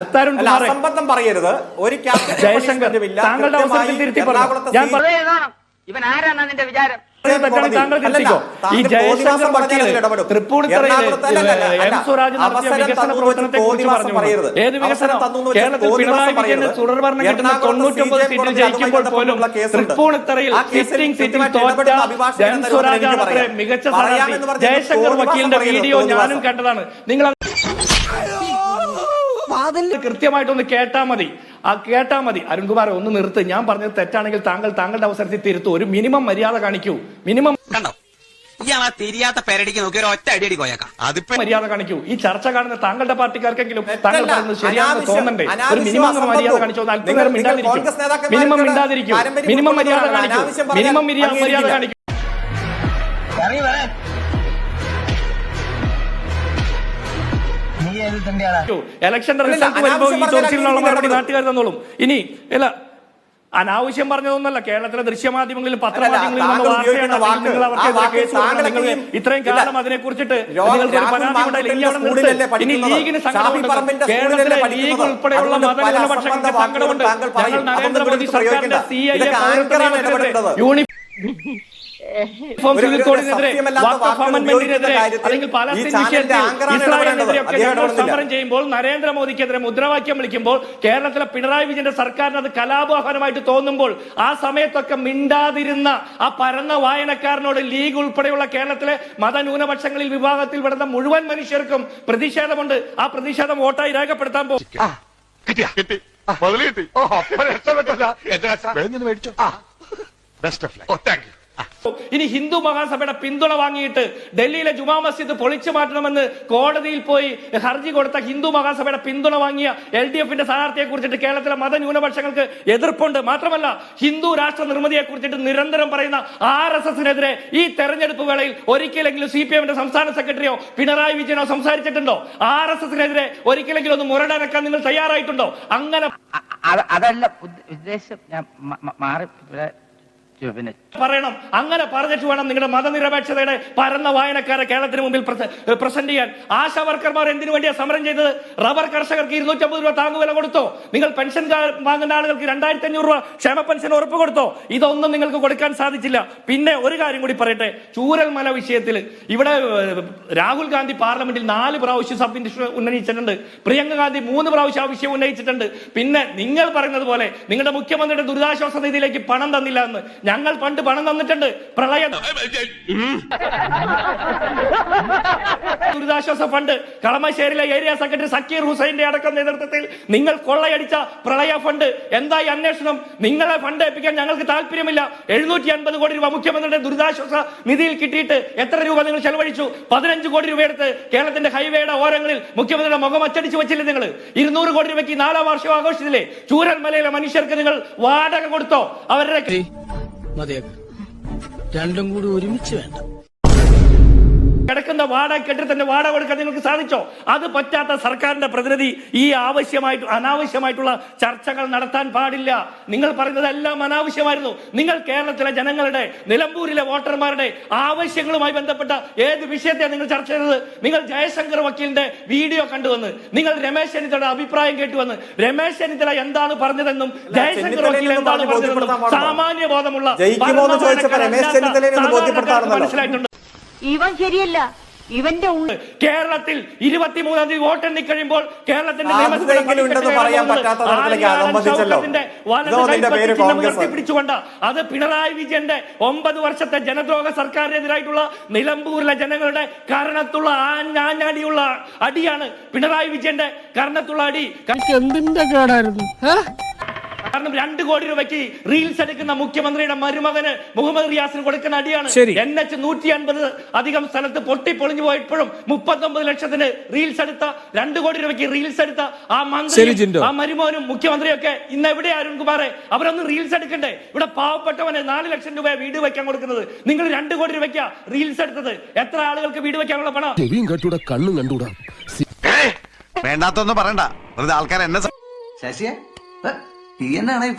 അസംബന്ധം പറയരുത് ഒരു ക്യാപിറ്റൽ ജയശങ്കർ, പണിഷ്മെന്റും ഇല്ല. താങ്കളുടെ അവസരത്തിൽ തിരുത്തി പറഞ്ഞു. ഞാൻ. ഇവൻ ആരാണ് നിന്റെ വിചാരം താങ്കൾ ഈ ജയശങ്കർ. സ്വരാജ് നടത്തിയ വികസന തന്നു എന്ന് പ്രവർത്തനത്തെ കുറിച്ച് പറഞ്ഞു ഏത് വികസനം തന്നു എന്ന് വെച്ച് കേരളത്തിൽ തോന്നിവാസം പിണറായി വിജയന് തുടർഭരണം കിട്ടുന്ന തൊണ്ണൂറ്റൊമ്പത് സീറ്റിൽ ജയിക്കുമ്പോൾ പോലും. തൃപ്പൂണിത്തറയിൽ സിറ്റിംഗ് സീറ്റിൽ തോറ്റ സ്വരാജ്. മികച്ച സ്ഥാനാർത്ഥി ജയശങ്കർ വക്കീലിന്റെ വീഡിയോ ഞാനും കണ്ടതാണ് നിങ്ങൾ കൃത്യമായിട്ടൊന്ന് കേട്ടാ മതി. ആ കേട്ടാ മതി. അരുൺകുമാർ ഒന്ന് നിർത്ത്. ഞാൻ പറഞ്ഞത് തെറ്റാണെങ്കിൽ താങ്കൾ താങ്കളുടെ അവസരത്തിൽ തിരുത്തു. ഒരു മിനിമം മര്യാദ കാണിക്കൂ. മിനിമം കണ്ടോ? ഇയാൾ ആ തിരിയാത്ത പെരടിക്ക് നോക്കി ഒരു ഒറ്റ അടിയടി കോയക്കാം അതിപ്പോ മര്യാദ കാണിക്കൂ. ഈ ചർച്ച കാണുന്ന താങ്കളുടെ പാർട്ടിക്കാർക്കെങ്കിലും താങ്കൾ പറയുന്നത് ശരിയാണെന്ന് തോന്നണ്ടേ? ഒരു മിനിമം മര്യാദ കാണിച്ചോ? അല്പനേരം മിണ്ടാതിരിക്കും. മിനിമം മിണ്ടാതിരിക്കും. മിനിമം മര്യാദ. കാണിക്കൂ. മിനിമം മര്യാദ കാണിക്കൂ. ഇലക്ഷന്റെ റിസൾട്ട് വരുമ്പോൾ ഈ മറുപടി നാട്ടുകാർ തന്നോളും ഇനി ഇല്ല അനാവശ്യം പറഞ്ഞതൊന്നല്ല കേരളത്തിലെ ദൃശ്യമാധ്യമങ്ങളിൽ പത്രമാധ്യമങ്ങളിൽ നിങ്ങൾ കേസ് നിങ്ങൾ ഇത്രയും. കാലം അതിനെ കുറിച്ചിട്ട് നിങ്ങൾക്ക് പരാതി ഉണ്ടായില്ല ഇനി? ലീഗിന് സങ്കടമുണ്ട് കേരളത്തിലെ ലീഗ്? ഉൾപ്പെടെയുള്ള സങ്കടമുണ്ട്. ഞങ്ങൾ നരേന്ദ്രമോദി സർക്കാരിന്റെ പ്രയോഗിക്കണ്ട. സി ഐ ഇതൊക്കെ യൂണിഫോം സമരം ചെയ്യുമ്പോൾ നരേന്ദ്രമോദിക്കെതിരെ മുദ്രാവാക്യം വിളിക്കുമ്പോൾ കേരളത്തിലെ പിണറായി വിജയന്റെ സർക്കാരിന് അത് കലാപാഹനമായിട്ട് തോന്നുമ്പോൾ ആ സമയത്തൊക്കെ മിണ്ടാതിരുന്ന ആ പരന്ന വായനക്കാരനോട് ലീഗ് ഉൾപ്പെടെയുള്ള കേരളത്തിലെ മതന്യൂനപക്ഷങ്ങളിൽ വിഭാഗത്തിൽ പെടുന്ന മുഴുവൻ മനുഷ്യർക്കും പ്രതിഷേധമുണ്ട്. ആ പ്രതിഷേധം വോട്ടായി രേഖപ്പെടുത്താൻ പോകും best of life thank you ഇനി ഹിന്ദു മഹാസഭയുടെ പിന്തുണ വാങ്ങിയിട്ട് ഡൽഹിയിലെ ജുമാ മസ്ജിദ് പൊളിച്ചു മാറ്റണമെന്ന് കോടതിയിൽ പോയി ഹർജി കൊടുത്ത ഹിന്ദു മഹാസഭയുടെ പിന്തുണ വാങ്ങിയ എൽ ഡി എഫിന്റെ സ്ഥാനാർത്ഥിയെ കുറിച്ചിട്ട് കേരളത്തിലെ മതന്യൂനപക്ഷങ്ങൾക്ക് എതിർപ്പുണ്ട്. മാത്രമല്ല ഹിന്ദു രാഷ്ട്ര നിർമ്മിതിയെ കുറിച്ചിട്ട് നിരന്തരം പറയുന്ന ആർ എസ് എസിനെതിരെ ഈ തെരഞ്ഞെടുപ്പ് വേളയിൽ ഒരിക്കലെങ്കിലും സി പി എമ്മിന്റെ സംസ്ഥാന സെക്രട്ടറിയോ പിണറായി വിജയനോ സംസാരിച്ചിട്ടുണ്ടോ? ആർ എസ് എസിനെതിരെ ഒരിക്കലെങ്കിലും ഒന്ന് മുരടനക്കാൻ നിങ്ങൾ തയ്യാറായിട്ടുണ്ടോ? അങ്ങനെ അതല്ല ഉദ്ദ- ഉദ്ദേശം ഞാൻ മാറി പറയണം. അങ്ങനെ പറഞ്ഞിട്ട് വേണം നിങ്ങളുടെ മതനിരപേക്ഷതയുടെ പരന്ന വായനക്കാരെ കേരളത്തിന് മുമ്പിൽ പ്രസന്റ് ചെയ്യാൻ. ആശാ വർക്കർമാർ എന്തിനു വേണ്ടിയാ സമരം ചെയ്തത്? റബ്ബർ കർഷകർക്ക് ഇരുന്നൂറ്റമ്പത് രൂപ താങ്ങുവില കൊടുത്തോ? നിങ്ങൾ പെൻഷൻ വാങ്ങുന്ന ആളുകൾക്ക് രണ്ടായിരത്തി അഞ്ഞൂറ് രൂപ ക്ഷേമ പെൻഷൻ ഉറപ്പ് കൊടുത്തോ? ഇതൊന്നും നിങ്ങൾക്ക് കൊടുക്കാൻ സാധിച്ചില്ല. പിന്നെ ഒരു കാര്യം കൂടി പറയട്ടെ. ചൂരൽമല വിഷയത്തിൽ ഇവിടെ രാഹുൽ ഗാന്ധി പാർലമെന്റിൽ നാല് പ്രാവശ്യം സബ് ഉന്നയിച്ചിട്ടുണ്ട്. പ്രിയങ്ക ഗാന്ധി മൂന്ന് പ്രാവശ്യം ആ വിഷയം ഉന്നയിച്ചിട്ടുണ്ട്. പിന്നെ നിങ്ങൾ പറയുന്നത് പോലെ നിങ്ങളുടെ മുഖ്യമന്ത്രിയുടെ ദുരിതാശ്വാസ നിധിയിലേക്ക് പണം തന്നില്ല എന്ന് ഞങ്ങൾ പണ്ട് പണം തന്നിട്ടുണ്ട്. പ്രളയം. ദുരിതാശ്വാസ ഫണ്ട് കളമശ്ശേരിയിലെ ഏരിയ സെക്രട്ടറി സക്കീർ ഹുസൈന്റെ അടക്കം നേതൃത്വത്തിൽ നിങ്ങൾ കൊള്ളയടിച്ച പ്രളയ ഫണ്ട്. എന്തായി അന്വേഷണം? നിങ്ങളെ ഫണ്ട് ഏൽപ്പിക്കാൻ ഞങ്ങൾക്ക് താല്പര്യമില്ല. എഴുന്നൂറ്റി അൻപത് കോടി രൂപ മുഖ്യമന്ത്രിയുടെ ദുരിതാശ്വാസ നിധിയിൽ കിട്ടിയിട്ട് എത്ര രൂപ നിങ്ങൾ ചെലവഴിച്ചു? പതിനഞ്ച് കോടി രൂപ എടുത്ത് കേരളത്തിന്റെ ഹൈവേയുടെ ഓരങ്ങളിൽ മുഖ്യമന്ത്രിയുടെ മുഖം അച്ചടിച്ചു വെച്ചില്ലേ നിങ്ങൾ? ഇരുന്നൂറ് കോടി രൂപയ്ക്ക് നാലാം വർഷം ആഘോഷിച്ചില്ലേ? ചൂരൽമലയിലെ മനുഷ്യർക്ക് നിങ്ങൾ വാടക കൊടുത്തോ? അവരുടെ മതിയാക്ക്. രണ്ടും കൂടി ഒരുമിച്ച് വേണ്ട. കിടക്കുന്ന വാടക കെട്ടിടത്തിന്റെ വാട കൊടുക്കാൻ നിങ്ങൾക്ക് സാധിച്ചോ? അത് പറ്റാത്ത സർക്കാരിന്റെ പ്രതിനിധി ഈ ആവശ്യമായിട്ട് അനാവശ്യമായിട്ടുള്ള ചർച്ചകൾ നടത്താൻ പാടില്ല. നിങ്ങൾ പറയുന്നതെല്ലാം അനാവശ്യമായിരുന്നു. നിങ്ങൾ കേരളത്തിലെ ജനങ്ങളുടെ നിലമ്പൂരിലെ വോട്ടർമാരുടെ ആവശ്യങ്ങളുമായി ബന്ധപ്പെട്ട ഏത് വിഷയത്തെയാണ് നിങ്ങൾ ചർച്ച ചെയ്തത്? നിങ്ങൾ ജയശങ്കർ വക്കീലിന്റെ വീഡിയോ കണ്ടുവന്ന് നിങ്ങൾ രമേശ് ചെന്നിത്തലയുടെ അഭിപ്രായം കേട്ടുവന്ന് രമേശ് ചെന്നിത്തല എന്താണ് പറഞ്ഞതെന്നും ജയശങ്കർ വക്കീൽ എന്താണ് പറഞ്ഞതെന്നും? സാമാന്യ ബോധമുള്ള. മനസ്സിലായിട്ടുണ്ട്. ഇവൻ ശരിയല്ല. ഇവന്റെ ഉള്ളിൽ കേരളത്തിൽ ഇരുപത്തിമൂന്നാം തീയതി വോട്ടെണ്ണി കഴിയുമ്പോൾ കേരളത്തിന്റെ. ഉയർത്തിപ്പിടിച്ചുകൊണ്ട് അത് പിണറായി വിജയന്റെ ഒമ്പത് വർഷത്തെ ജനദ്രോഹ സർക്കാരിനെതിരായിട്ടുള്ള നിലമ്പൂരിലെ ജനങ്ങളുടെ കാരണത്തുള്ള ആഞ്ഞാടിയുള്ള അടിയാണ് പിണറായി വിജയന്റെ കാരണത്തുള്ള അടി. എന്തിന്റെ കേടായിരുന്നു? കാരണം രണ്ട് കോടി രൂപയ്ക്ക് റീൽസ് എടുക്കുന്ന മുഖ്യമന്ത്രിയുടെ മരുമകന് മുഹമ്മദ് റിയാസിന് കൊടുക്കുന്ന അടിയാണ്. ശരി. എൻ എച്ച് നൂറ്റി അൻപത് അധികം സ്ഥലത്ത് പൊട്ടി പൊളിഞ്ഞു പോയപ്പോഴും മുപ്പത്തൊമ്പത് ലക്ഷത്തിന് റീൽസ് എടുത്ത രണ്ട് കോടി രൂപയ്ക്ക് റീൽസ് എടുത്ത ആ മന്ത്രി. ആ മരുമോനും മുഖ്യമന്ത്രിയൊക്കെ ഇന്ന് എവിടെ അരുൺകുമാറെ അവരൊന്നും റീൽസ് എടുക്കണ്ടേ? ഇവിടെ പാവപ്പെട്ടവനെ നാല് ലക്ഷം രൂപ വീട് വെക്കാൻ കൊടുക്കുന്നത്. നിങ്ങൾ രണ്ട് കോടി രൂപയ്ക്ക് റീൽസ് എടുത്തത്. എത്ര ആളുകൾക്ക് വീട് വെക്കാനുള്ള പണം? കണ്ണും കണ്ടൂടാ. വേണ്ടാത്തൊന്നും പറയണ്ട. ആൾക്കാർ എന്നെ ശശിയെ? ഈ എന്നാണ് ഈ